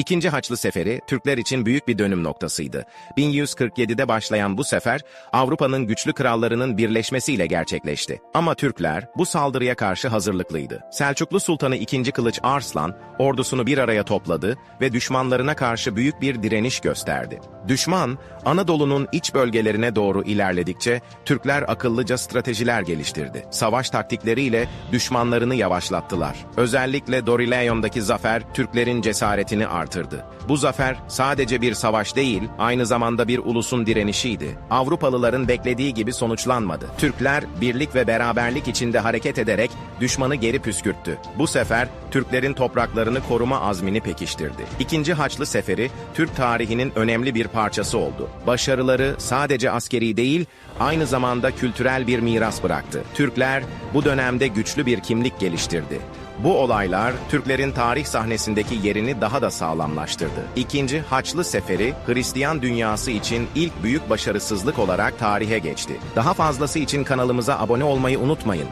İkinci Haçlı Seferi, Türkler için büyük bir dönüm noktasıydı. 1147'de başlayan bu sefer, Avrupa'nın güçlü krallarının birleşmesiyle gerçekleşti. Ama Türkler, bu saldırıya karşı hazırlıklıydı. Selçuklu Sultanı II. Kılıç Arslan, ordusunu bir araya topladı ve düşmanlarına karşı büyük bir direniş gösterdi. Düşman, Anadolu'nun iç bölgelerine doğru ilerledikçe, Türkler akıllıca stratejiler geliştirdi. Savaş taktikleriyle düşmanlarını yavaşlattılar. Özellikle Dorileyon'daki zafer, Türklerin cesaretini artırdı. Bu zafer sadece bir savaş değil, aynı zamanda bir ulusun direnişiydi. Avrupalıların beklediği gibi sonuçlanmadı. Türkler birlik ve beraberlik içinde hareket ederek düşmanı geri püskürttü. Bu sefer Türklerin topraklarını koruma azmini pekiştirdi. İkinci Haçlı Seferi Türk tarihinin önemli bir parçası oldu. Başarıları sadece askeri değil, aynı zamanda kültürel bir miras bıraktı. Türkler bu dönemde güçlü bir kimlik geliştirdi. Bu olaylar Türklerin tarih sahnesindeki yerini daha da sağlamlaştırdı. İkinci Haçlı Seferi Hristiyan dünyası için ilk büyük başarısızlık olarak tarihe geçti. Daha fazlası için kanalımıza abone olmayı unutmayın.